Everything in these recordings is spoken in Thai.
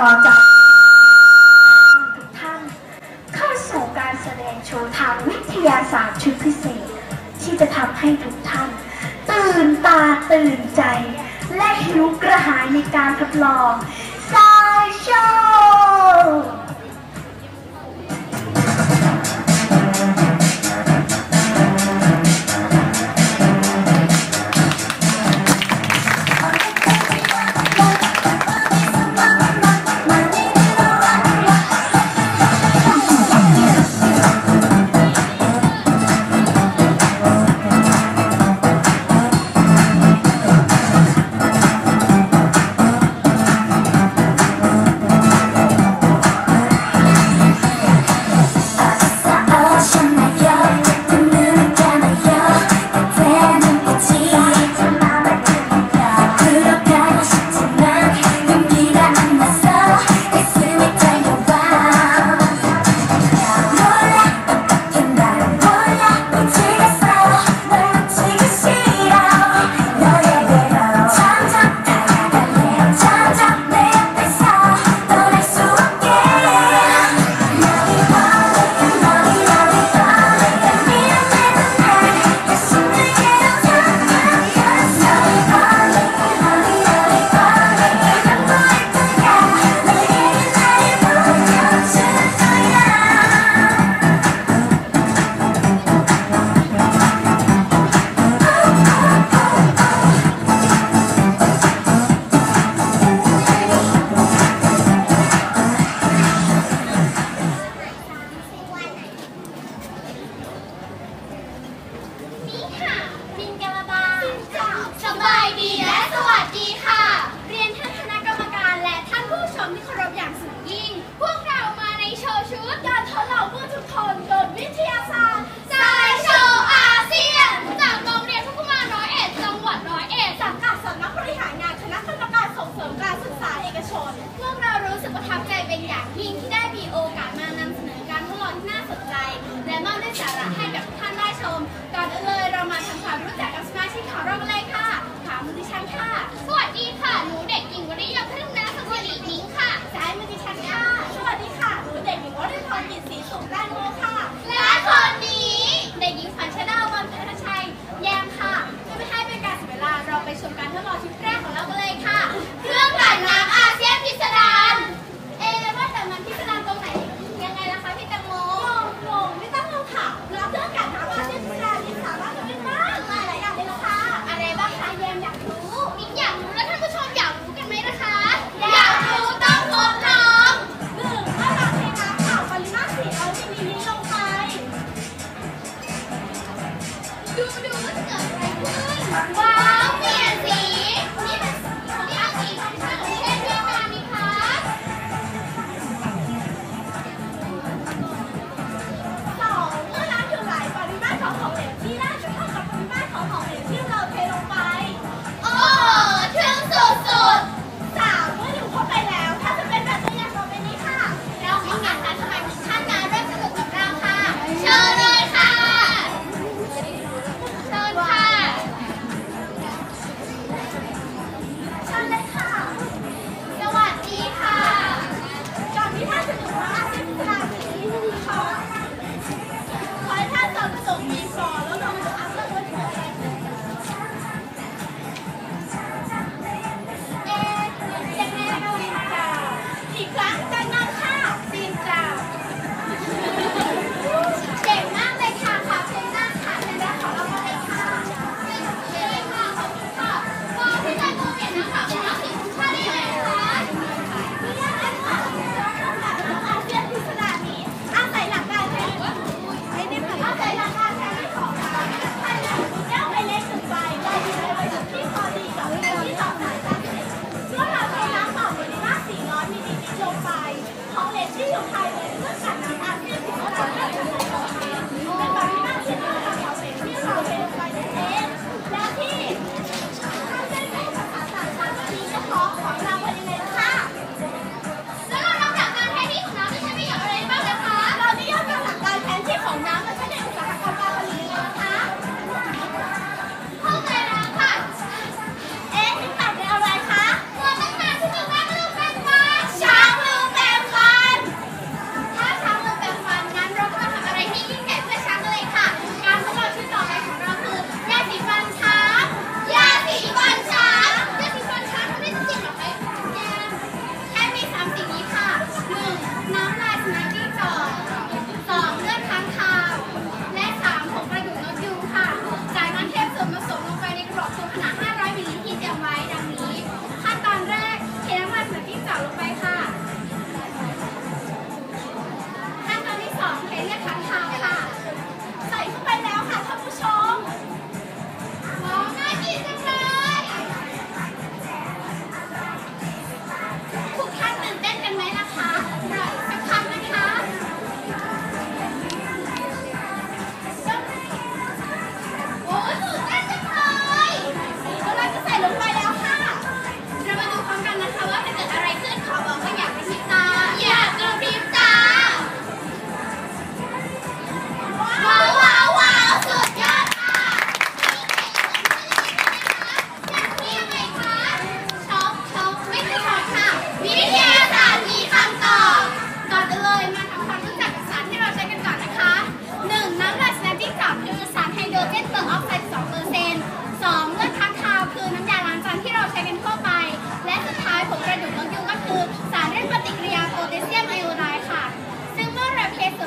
ต่อจากทุกท่านเข้าสู่การแสดงโชว์ทางวิทยาศาสตร์ชุดพิเศษ ที่จะทำให้ทุกท่าน ตื่นตาตื่นใจ และหิวกระหายในการทดลองสาโชว์ ความยินดีส่งด้านโลกค่ะ Bye.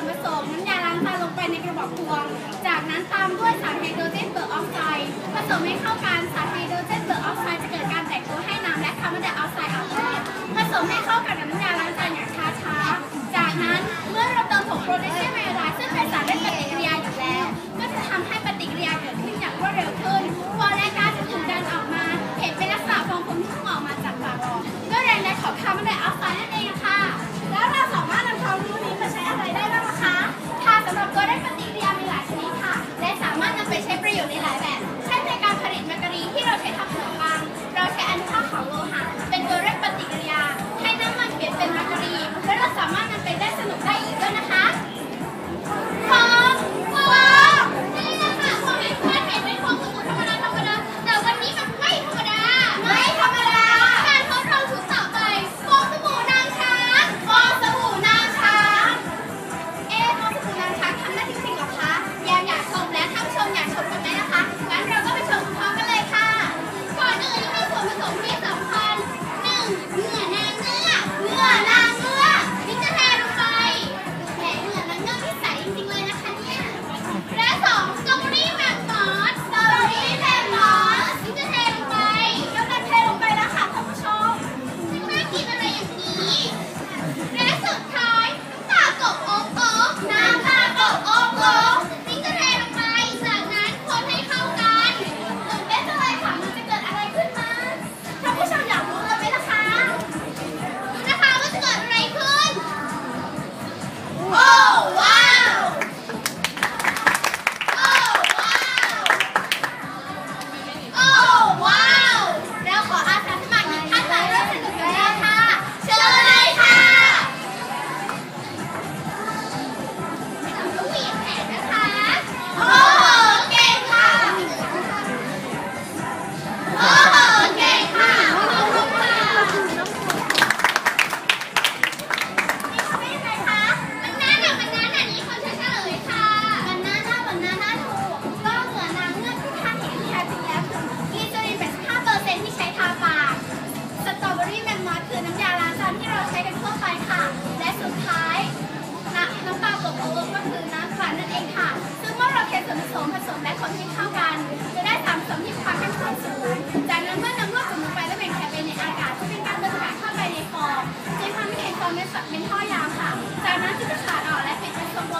ผสมน้ำยาล้างตาลงไปในกระบอกตวง จากนั้นตามด้วยสารไฮโดรเจนเปอร์ออกไซด์ผสมให้เข้ากันสารไฮโดรเจนเปอร์ออกไซด์จะเกิดการแตกตัวให้น้ำและคาร์บอนไดออกไซด์ออกมาผสมให้เข้ากันกับน้ำ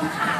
Thank you.